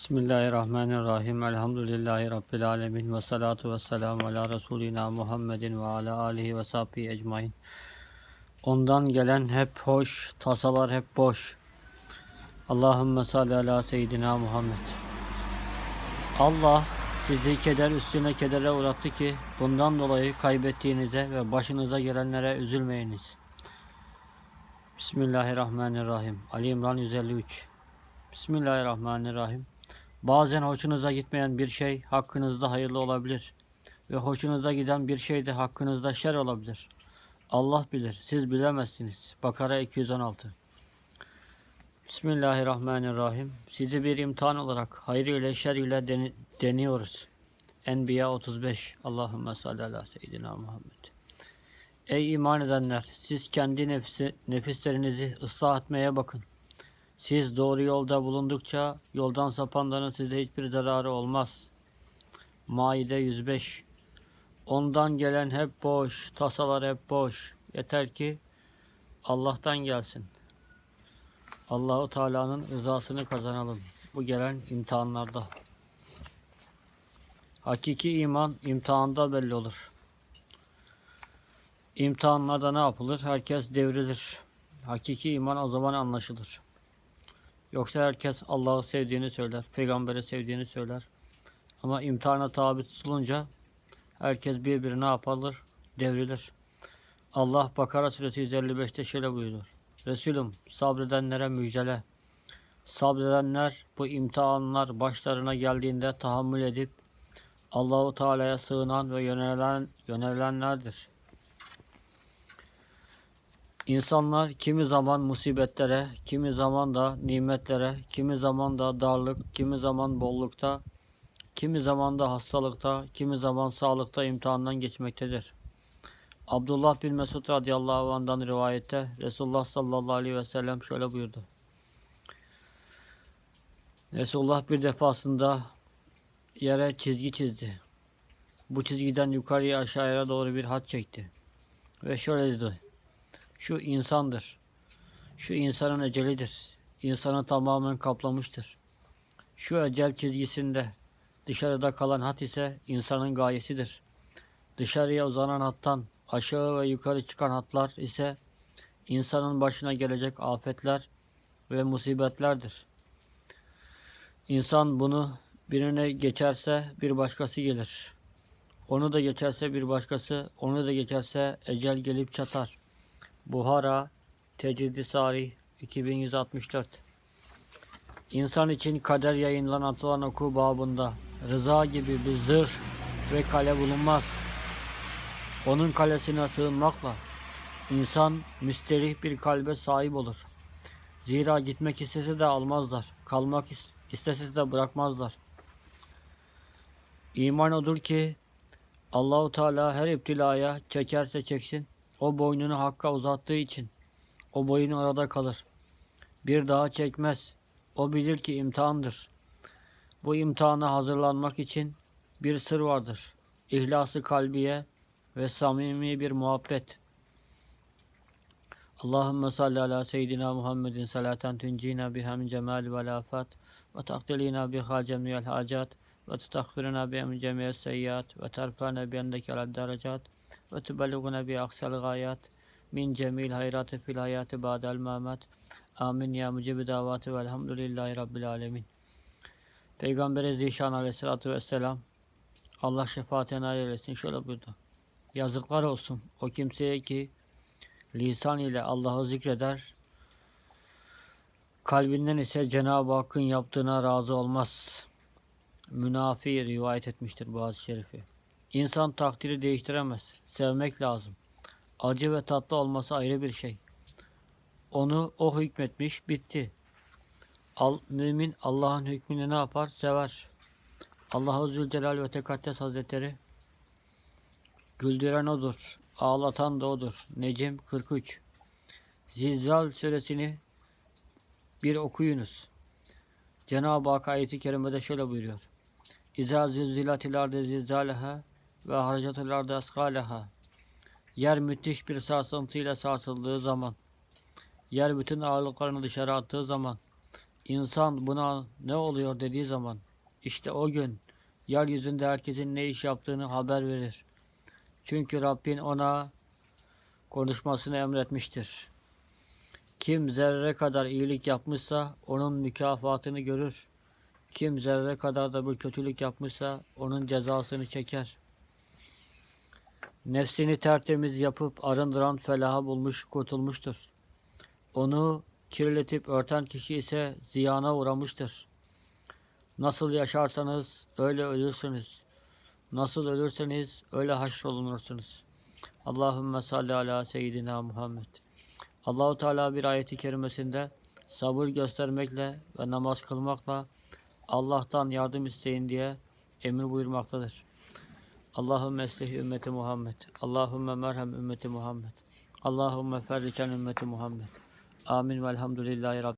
Bismillahirrahmanirrahim. Elhamdülillahi Rabbil alemin. Ve salatu ve selamu ala Resulina Muhammedin ve ala alihi ve sahbihi ecmain. Ondan gelen hep hoş, tasalar hep boş. Allahümme salli ala seyyidina Muhammed. Allah sizi keder üstüne kedere uğrattı ki bundan dolayı kaybettiğinize ve başınıza gelenlere üzülmeyiniz. Bismillahirrahmanirrahim. Ali İmran 153. Bismillahirrahmanirrahim. Bazen hoşunuza gitmeyen bir şey hakkınızda hayırlı olabilir. Ve hoşunuza giden bir şey de hakkınızda şer olabilir. Allah bilir, siz bilemezsiniz. Bakara 216 Bismillahirrahmanirrahim. Sizi bir imtihan olarak hayır ile şer ile deni- deniyoruz. Enbiya 35 Allahümme salli ala seyyidina Muhammed. Ey iman edenler! Siz kendi nefsi, nefislerinizi ıslah etmeye bakın. Siz doğru yolda bulundukça yoldan sapanların size hiçbir zararı olmaz. Maide 105 Ondan gelen hep boş, tasalar hep boş. Yeter ki Allah'tan gelsin. Allahu Teala'nın rızasını kazanalım. Bu gelen imtihanlarda. Hakiki iman imtihanda belli olur. İmtihanlarda ne yapılır? Herkes devrilir. Hakiki iman o zaman anlaşılır. Yoksa herkes Allah'ı sevdiğini söyler, peygamberi sevdiğini söyler. Ama imtihana tabi tutulunca herkes birbirine yapalır, devrilir. Allah Bakara suresi 155'te şöyle buyuruyor. Resulüm sabredenlere müjdele. Sabredenler bu imtihanlar başlarına geldiğinde tahammül edip Allahu Teala'ya sığınan ve yönelen yönelenlerdir. İnsanlar kimi zaman musibetlere, kimi zaman da nimetlere, kimi zaman da darlık, kimi zaman bollukta, kimi zaman da hastalıkta, kimi zaman sağlıkta imtihandan geçmektedir. Abdullah bin Mesud radıyallahu anh'dan rivayette Resulullah sallallahu aleyhi ve sellem şöyle buyurdu. Resulullah bir defasında yere çizgi çizdi. Bu çizgiden yukarıya aşağıya doğru bir hat çekti. Ve şöyle dedi. Şu insandır. Şu insanın ecelidir. İnsanı tamamen kaplamıştır. Şu ecel çizgisinde dışarıda kalan hat ise insanın gayesidir. Dışarıya uzanan hattan aşağı ve yukarı çıkan hatlar ise insanın başına gelecek afetler ve musibetlerdir. İnsan bunu birine geçerse bir başkası gelir. Onu da geçerse bir başkası, onu da geçerse ecel gelip çatar. Buhara Tecidi Sarih 2164 İnsan için kader yayınlanan atılan oku babında rıza gibi bir zırh ve kale bulunmaz. Onun kalesine sığınmakla insan müsterih bir kalbe sahip olur. Zira gitmek istese de almazlar. Kalmak is- istese de bırakmazlar. İman odur ki Allahu Teala her iptilaya çekerse çeksin o boynunu Hakk'a uzattığı için o boyun orada kalır. Bir daha çekmez. O bilir ki imtihandır. Bu imtihana hazırlanmak için bir sır vardır. İhlası kalbiye ve samimi bir muhabbet. Allahümme salli ala seyyidina Muhammedin salaten tuncina biha min cemali vel afat ve takdilina biha cemiyel hacat ve tutahhirina biha min cemiyel seyyiat ve terfana biyendeki ala derecat ve tübelliguna bi aksal gayat min cemil hayrati fil hayati ba'del mamat. Amin ya mucibi davati velhamdülillahi rabbil alemin. Peygamber Zişan aleyhissalatu vesselam Allah şefaatine nail eylesin. Şöyle buyurdu. Yazıklar olsun o kimseye ki lisan ile Allah'ı zikreder, kalbinden ise Cenab-ı Hakk'ın yaptığına razı olmaz. Münafi rivayet etmiştir bu hadis-i şerifi. İnsan takdiri değiştiremez. Sevmek lazım. Acı ve tatlı olması ayrı bir şey. Onu o hükmetmiş, bitti. Al, mümin Allah'ın hükmünü ne yapar? Sever. Allahu Zülcelal ve Tekaddes Hazretleri güldüren odur. Ağlatan da odur. Necim 43 Zilzal suresini bir okuyunuz. Cenab-ı Hak ayeti kerimede şöyle buyuruyor. İza zilzilatil ardı zilzaleha ve harcatil ardı askaleha. Yer müthiş bir sarsıntıyla sarsıldığı zaman, yer bütün ağırlıklarını dışarı attığı zaman, İnsan buna ne oluyor dediği zaman işte o gün yeryüzünde herkesin ne iş yaptığını haber verir. Çünkü Rabbin ona konuşmasını emretmiştir. Kim zerre kadar iyilik yapmışsa onun mükafatını görür. Kim zerre kadar da bir kötülük yapmışsa onun cezasını çeker. Nefsini tertemiz yapıp arındıran felaha bulmuş kurtulmuştur. Onu kirletip örten kişi ise ziyana uğramıştır. Nasıl yaşarsanız öyle ölürsünüz. Nasıl ölürseniz öyle haşrolunursunuz. Allahümme salli ala seyyidina Muhammed. Allahu Teala bir ayeti kerimesinde sabır göstermekle ve namaz kılmakla Allah'tan yardım isteyin diye emir buyurmaktadır. Allahümme eslih ümmeti Muhammed. Allahümme merhem ümmeti Muhammed. Allahümme ferriken ümmeti Muhammed. Amin velhamdülillahi Rabbil